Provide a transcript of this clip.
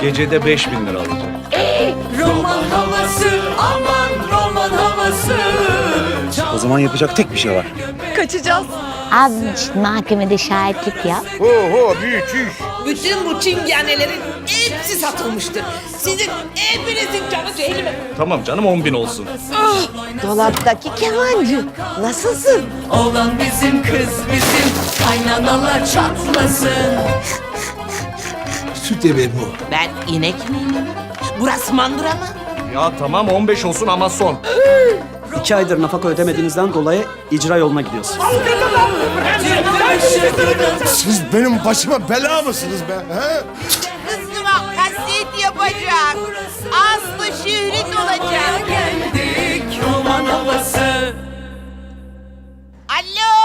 Gecede 5000 lira alacağım. Roman havası aman roman havası O zaman yapacak tek bir şey var. Kaçacağız. Abi işte mahkemede şahitlik yap. Oho büyük iş. Bütün bu çingenelerin hepsi satılmıştır. Sizin hepinizin canı cehenneme. Tamam canım 10 bin olsun. Dolaptaki kemancı. Nasılsın? Olan bizim kız bizim Kaynanalar çatlasın Süt evi bu. Ben inek miyim? Burası mandıra mı? Ya tamam 15 olsun ama son. İki aydır nafaka ödemediğinizden dolayı icra yoluna gidiyoruz. Siz benim başıma bela mısınız be? He? Kızıma kaset yapacak. Aslı şehrit olacak. Geldik roman havası Alo!